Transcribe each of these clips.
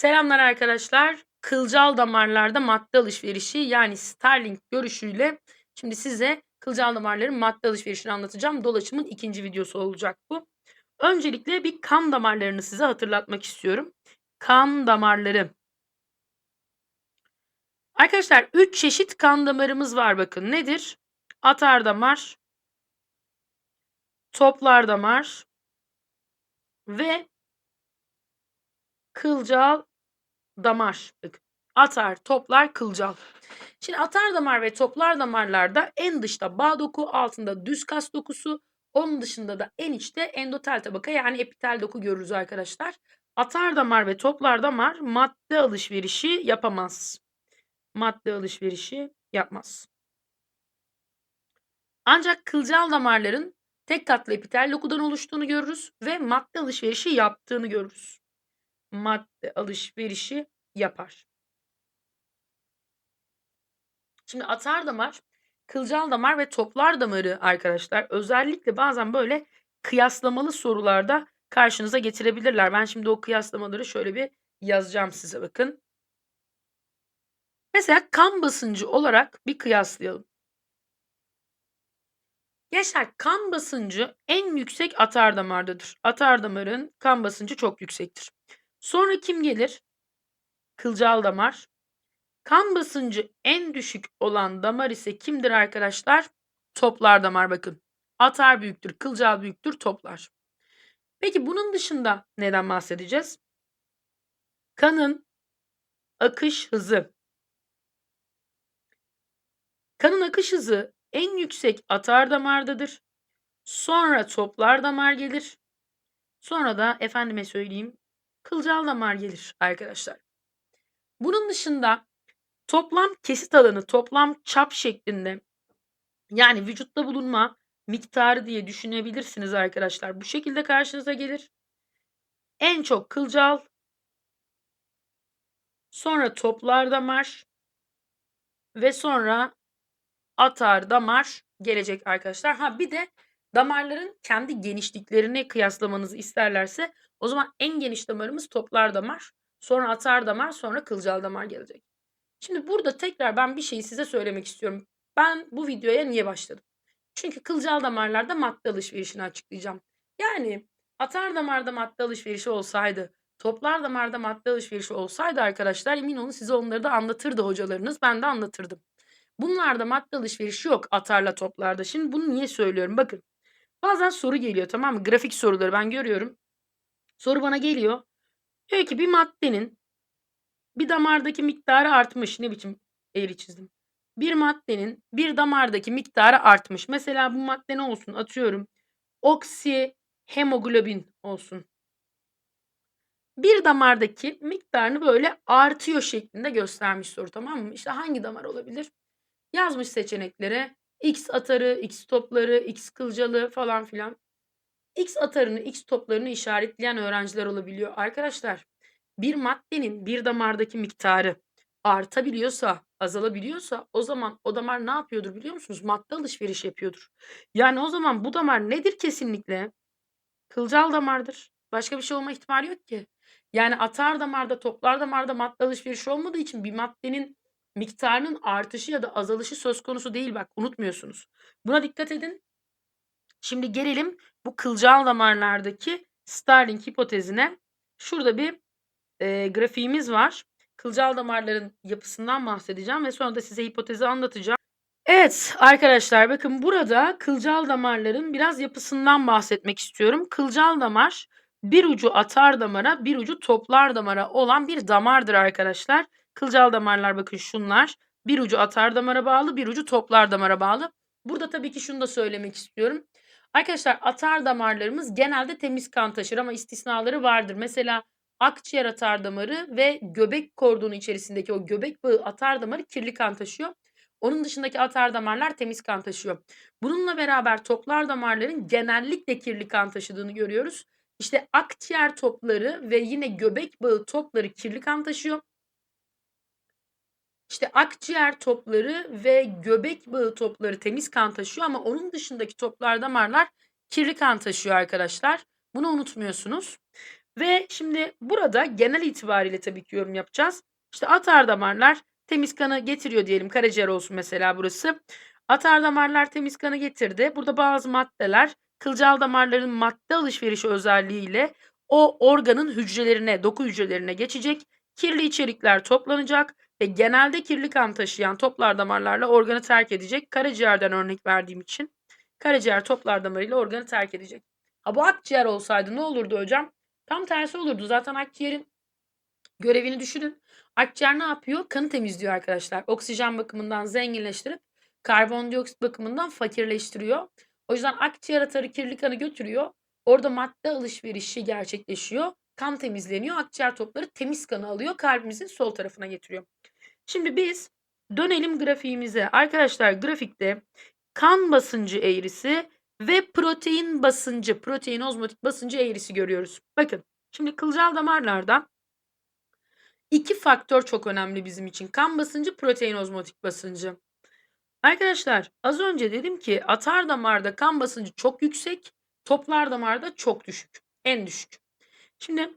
Selamlar arkadaşlar. Kılcal damarlarda madde alışverişi yani Starlink görüşüyle şimdi size kılcal damarların madde alışverişini anlatacağım. Dolaşımın ikinci videosu olacak bu. Öncelikle bir kan damarlarını size hatırlatmak istiyorum. Kan damarları. Arkadaşlar 3 çeşit kan damarımız var bakın. Nedir? Atar damar, toplar damar ve kılcal damar. Bakın. Atar, toplar, kılcal. Şimdi atar damar ve toplar damarlarda en dışta bağ doku, altında düz kas dokusu, onun dışında da en içte endotel tabaka yani epitel doku görürüz arkadaşlar. Atar damar ve toplar damar madde alışverişi yapamaz. Madde alışverişi yapmaz. Ancak kılcal damarların tek katlı epitel dokudan oluştuğunu görürüz ve madde alışverişi yaptığını görürüz. Madde alışverişi yapar. Şimdi atar damar, kılcal damar ve toplar damarı arkadaşlar özellikle bazen böyle kıyaslamalı sorularda karşınıza getirebilirler. Ben şimdi o kıyaslamaları şöyle bir yazacağım size bakın. Mesela kan basıncı olarak bir kıyaslayalım. Gençler kan basıncı en yüksek atar damardadır. Atar damarın kan basıncı çok yüksektir. Sonra kim gelir? Kılcal damar. Kan basıncı en düşük olan damar ise kimdir arkadaşlar? Toplar damar bakın. Atar büyüktür, kılcal büyüktür, toplar. Peki bunun dışında neden bahsedeceğiz? Kanın akış hızı. Kanın akış hızı en yüksek atar damardadır. Sonra toplar damar gelir. Sonra da efendime söyleyeyim kılcal damar gelir arkadaşlar. Bunun dışında toplam kesit alanı, toplam çap şeklinde yani vücutta bulunma miktarı diye düşünebilirsiniz arkadaşlar. Bu şekilde karşınıza gelir. En çok kılcal, sonra toplar damar ve sonra atar damar gelecek arkadaşlar. Ha bir de damarların kendi genişliklerini kıyaslamanızı isterlerse o zaman en geniş damarımız toplar damar, sonra atar damar, sonra kılcal damar gelecek. Şimdi burada tekrar ben bir şeyi size söylemek istiyorum. Ben bu videoya niye başladım? Çünkü kılcal damarlarda madde alışverişini açıklayacağım. Yani atar damarda madde alışverişi olsaydı, toplar damarda madde alışverişi olsaydı arkadaşlar emin olun size onları da anlatırdı hocalarınız. Ben de anlatırdım. Bunlarda madde alışverişi yok atarla toplarda. Şimdi bunu niye söylüyorum? Bakın bazen soru geliyor tamam mı? Grafik soruları ben görüyorum. Soru bana geliyor. Diyor ki bir maddenin bir damardaki miktarı artmış. Ne biçim eğri çizdim. Bir maddenin bir damardaki miktarı artmış. Mesela bu madde ne olsun? Atıyorum. Oksi hemoglobin olsun. Bir damardaki miktarını böyle artıyor şeklinde göstermiş soru tamam mı? İşte hangi damar olabilir? Yazmış seçeneklere. X atarı, X topları, X kılcalı falan filan. X atarını, X toplarını işaretleyen öğrenciler olabiliyor. Arkadaşlar bir maddenin bir damardaki miktarı artabiliyorsa, azalabiliyorsa o zaman o damar ne yapıyordur biliyor musunuz? Madde alışveriş yapıyordur. Yani o zaman bu damar nedir kesinlikle? Kılcal damardır. Başka bir şey olma ihtimali yok ki. Yani atar damarda, toplar damarda madde alışverişi olmadığı için bir maddenin miktarının artışı ya da azalışı söz konusu değil bak unutmuyorsunuz. Buna dikkat edin. Şimdi gelelim bu kılcal damarlardaki Starling hipotezine. Şurada bir e, grafiğimiz var. Kılcal damarların yapısından bahsedeceğim ve sonra da size hipotezi anlatacağım. Evet arkadaşlar bakın burada kılcal damarların biraz yapısından bahsetmek istiyorum. Kılcal damar bir ucu atar damara bir ucu toplar damara olan bir damardır arkadaşlar. Kılcal damarlar bakın şunlar. Bir ucu atar damara bağlı bir ucu toplar damara bağlı. Burada tabii ki şunu da söylemek istiyorum. Arkadaşlar atar damarlarımız genelde temiz kan taşır ama istisnaları vardır. Mesela akciğer atar damarı ve göbek kordonu içerisindeki o göbek bağı atar damarı kirli kan taşıyor. Onun dışındaki atar damarlar temiz kan taşıyor. Bununla beraber toplar damarların genellikle kirli kan taşıdığını görüyoruz. İşte akciğer topları ve yine göbek bağı topları kirli kan taşıyor. İşte akciğer topları ve göbek bağı topları temiz kan taşıyor ama onun dışındaki toplar damarlar kirli kan taşıyor arkadaşlar. Bunu unutmuyorsunuz. Ve şimdi burada genel itibariyle tabii ki yorum yapacağız. İşte atar damarlar temiz kanı getiriyor diyelim. Karaciğer olsun mesela burası. Atar damarlar temiz kanı getirdi. Burada bazı maddeler kılcal damarların madde alışverişi özelliğiyle o organın hücrelerine, doku hücrelerine geçecek. Kirli içerikler toplanacak ve genelde kirli kan taşıyan toplar damarlarla organı terk edecek. Karaciğerden örnek verdiğim için karaciğer toplar damarıyla organı terk edecek. Ha bu akciğer olsaydı ne olurdu hocam? Tam tersi olurdu. Zaten akciğerin görevini düşünün. Akciğer ne yapıyor? Kanı temizliyor arkadaşlar. Oksijen bakımından zenginleştirip karbondioksit bakımından fakirleştiriyor. O yüzden akciğer atarı kirli kanı götürüyor. Orada madde alışverişi gerçekleşiyor. Kan temizleniyor. Akciğer topları temiz kanı alıyor. Kalbimizin sol tarafına getiriyor. Şimdi biz dönelim grafiğimize. Arkadaşlar grafikte kan basıncı eğrisi ve protein basıncı, protein ozmotik basıncı eğrisi görüyoruz. Bakın şimdi kılcal damarlarda iki faktör çok önemli bizim için. Kan basıncı, protein ozmotik basıncı. Arkadaşlar az önce dedim ki atar damarda kan basıncı çok yüksek, toplar damarda çok düşük. En düşük. Şimdi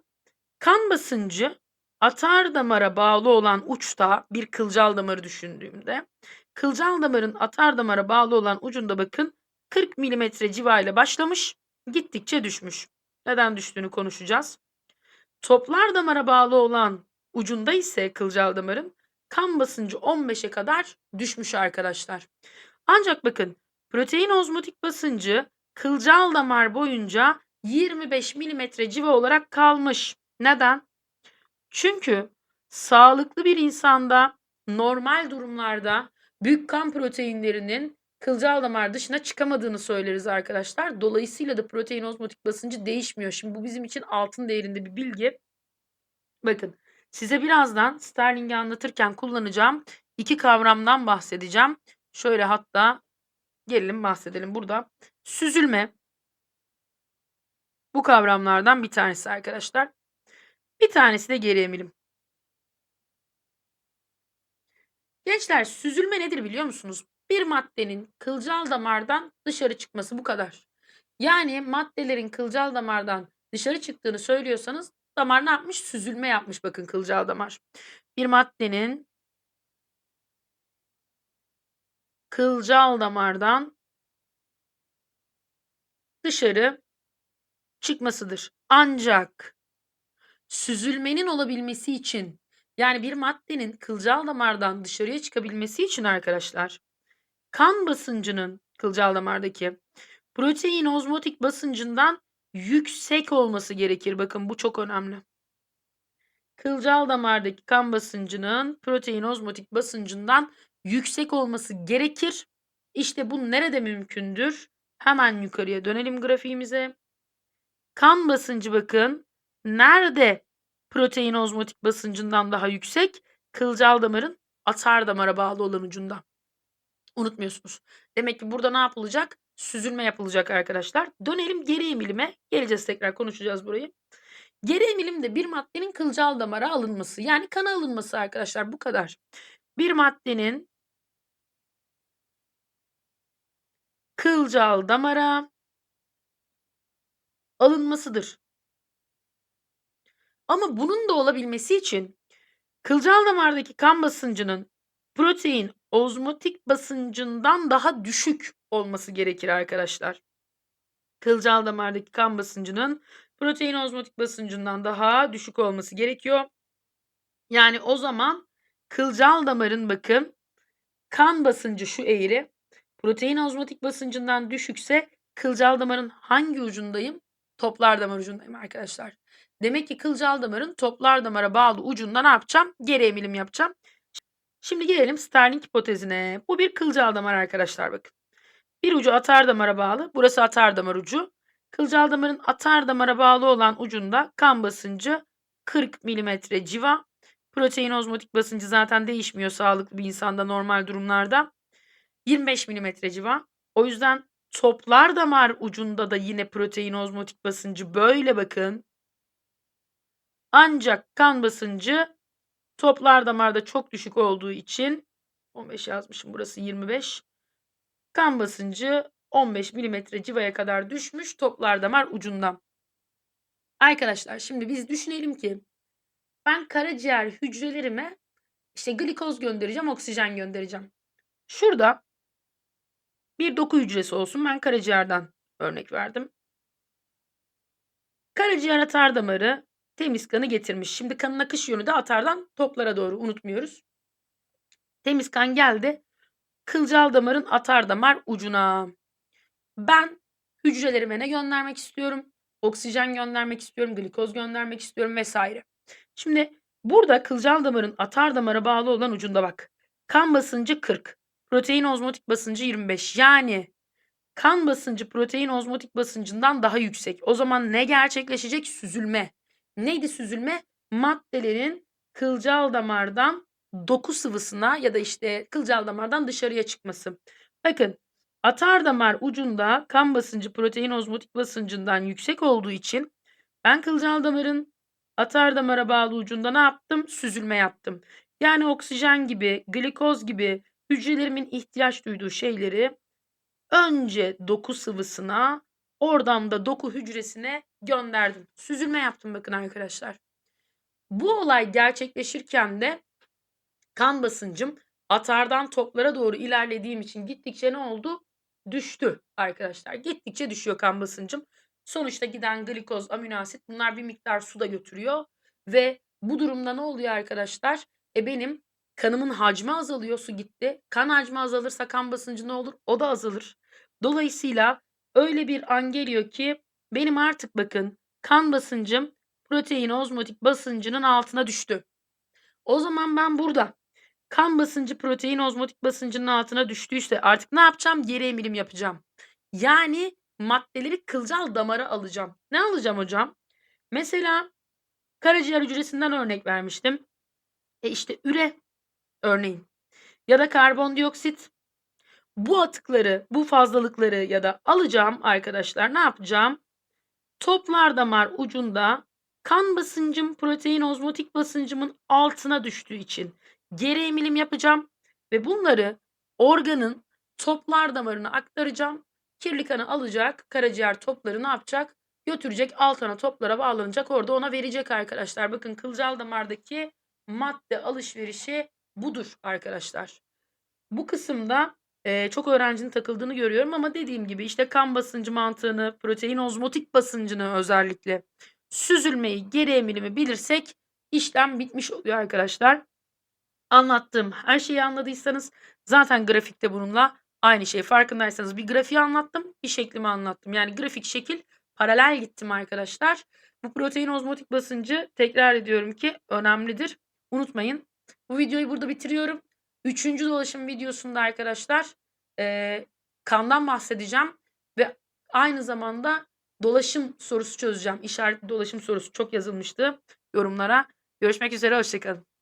kan basıncı atar damara bağlı olan uçta bir kılcal damarı düşündüğümde kılcal damarın atar damara bağlı olan ucunda bakın 40 milimetre civarıyla başlamış gittikçe düşmüş. Neden düştüğünü konuşacağız. Toplar damara bağlı olan ucunda ise kılcal damarın kan basıncı 15'e kadar düşmüş arkadaşlar. Ancak bakın protein ozmotik basıncı kılcal damar boyunca 25 milimetre civa olarak kalmış. Neden? Çünkü sağlıklı bir insanda normal durumlarda büyük kan proteinlerinin kılcal damar dışına çıkamadığını söyleriz arkadaşlar. Dolayısıyla da protein ozmotik basıncı değişmiyor. Şimdi bu bizim için altın değerinde bir bilgi. Bakın size birazdan Sterling'i anlatırken kullanacağım iki kavramdan bahsedeceğim. Şöyle hatta gelelim bahsedelim burada. Süzülme bu kavramlardan bir tanesi arkadaşlar. Bir tanesi de geri emilim. Gençler süzülme nedir biliyor musunuz? Bir maddenin kılcal damardan dışarı çıkması bu kadar. Yani maddelerin kılcal damardan dışarı çıktığını söylüyorsanız damar ne yapmış? Süzülme yapmış bakın kılcal damar. Bir maddenin kılcal damardan dışarı çıkmasıdır. Ancak süzülmenin olabilmesi için yani bir maddenin kılcal damardan dışarıya çıkabilmesi için arkadaşlar kan basıncının kılcal damardaki protein ozmotik basıncından yüksek olması gerekir. Bakın bu çok önemli. Kılcal damardaki kan basıncının protein ozmotik basıncından yüksek olması gerekir. İşte bu nerede mümkündür? Hemen yukarıya dönelim grafiğimize. Kan basıncı bakın nerede protein ozmotik basıncından daha yüksek? Kılcal damarın atar damara bağlı olan ucunda. Unutmuyorsunuz. Demek ki burada ne yapılacak? Süzülme yapılacak arkadaşlar. Dönelim geri emilime. Geleceğiz tekrar konuşacağız burayı. Geri emilimde bir maddenin kılcal damara alınması. Yani kana alınması arkadaşlar bu kadar. Bir maddenin kılcal damara alınmasıdır. Ama bunun da olabilmesi için kılcal damardaki kan basıncının protein ozmotik basıncından daha düşük olması gerekir arkadaşlar. Kılcal damardaki kan basıncının protein ozmotik basıncından daha düşük olması gerekiyor. Yani o zaman kılcal damarın bakın kan basıncı şu eğri. Protein ozmotik basıncından düşükse kılcal damarın hangi ucundayım? Toplar damar ucundayım arkadaşlar. Demek ki kılcal damarın toplar damara bağlı ucunda ne yapacağım? Geri emilim yapacağım. Şimdi gelelim Sterling hipotezine. Bu bir kılcal damar arkadaşlar bakın. Bir ucu atar damara bağlı. Burası atar damar ucu. Kılcal damarın atar damara bağlı olan ucunda kan basıncı 40 mm civa. Protein ozmotik basıncı zaten değişmiyor sağlıklı bir insanda normal durumlarda. 25 mm civa. O yüzden toplar damar ucunda da yine protein ozmotik basıncı böyle bakın. Ancak kan basıncı toplar damarda çok düşük olduğu için 15 yazmışım burası 25. Kan basıncı 15 milimetre civaya kadar düşmüş toplar damar ucundan. Arkadaşlar şimdi biz düşünelim ki ben karaciğer hücrelerime işte glikoz göndereceğim, oksijen göndereceğim. Şurada bir doku hücresi olsun. Ben karaciğerden örnek verdim. Karaciğer atar damarı temiz kanı getirmiş. Şimdi kanın akış yönü de atardan toplara doğru unutmuyoruz. Temiz kan geldi. Kılcal damarın atar damar ucuna. Ben hücrelerime ne göndermek istiyorum? Oksijen göndermek istiyorum, glikoz göndermek istiyorum vesaire. Şimdi burada kılcal damarın atar damara bağlı olan ucunda bak. Kan basıncı 40. Protein ozmotik basıncı 25. Yani kan basıncı protein ozmotik basıncından daha yüksek. O zaman ne gerçekleşecek? Süzülme. Neydi süzülme? Maddelerin kılcal damardan doku sıvısına ya da işte kılcal damardan dışarıya çıkması. Bakın atar damar ucunda kan basıncı protein ozmotik basıncından yüksek olduğu için ben kılcal damarın atar damara bağlı ucunda ne yaptım? Süzülme yaptım. Yani oksijen gibi, glikoz gibi hücrelerimin ihtiyaç duyduğu şeyleri önce doku sıvısına, oradan da doku hücresine gönderdim. Süzülme yaptım bakın arkadaşlar. Bu olay gerçekleşirken de kan basıncım atardan toplara doğru ilerlediğim için gittikçe ne oldu? Düştü arkadaşlar. Gittikçe düşüyor kan basıncım. Sonuçta giden glikoz, amino asit bunlar bir miktar su da götürüyor ve bu durumda ne oluyor arkadaşlar? E benim kanımın hacmi azalıyor, su gitti. Kan hacmi azalırsa kan basıncı ne olur? O da azalır. Dolayısıyla öyle bir an geliyor ki benim artık bakın kan basıncım protein ozmotik basıncının altına düştü. O zaman ben burada kan basıncı protein ozmotik basıncının altına düştüyse artık ne yapacağım? Geri emilim yapacağım. Yani maddeleri kılcal damara alacağım. Ne alacağım hocam? Mesela karaciğer hücresinden örnek vermiştim. E işte üre örneğin ya da karbondioksit. Bu atıkları, bu fazlalıkları ya da alacağım arkadaşlar. Ne yapacağım? Toplar damar ucunda kan basıncım protein ozmotik basıncımın altına düştüğü için geri emilim yapacağım ve bunları organın toplar damarına aktaracağım. Kirli kanı alacak, karaciğer topları ne yapacak? Götürecek altına toplara bağlanacak orada ona verecek arkadaşlar. Bakın kılcal damardaki madde alışverişi budur arkadaşlar. Bu kısımda e, çok öğrencinin takıldığını görüyorum ama dediğim gibi işte kan basıncı mantığını, protein ozmotik basıncını özellikle süzülmeyi, geri emilimi bilirsek işlem bitmiş oluyor arkadaşlar. Anlattığım her şeyi anladıysanız zaten grafikte bununla aynı şey. Farkındaysanız bir grafiği anlattım, bir şeklimi anlattım. Yani grafik şekil paralel gittim arkadaşlar. Bu protein ozmotik basıncı tekrar ediyorum ki önemlidir. Unutmayın. Bu videoyu burada bitiriyorum. Üçüncü dolaşım videosunda arkadaşlar e, kandan bahsedeceğim ve aynı zamanda dolaşım sorusu çözeceğim. İşaretli dolaşım sorusu çok yazılmıştı yorumlara. Görüşmek üzere, hoşçakalın.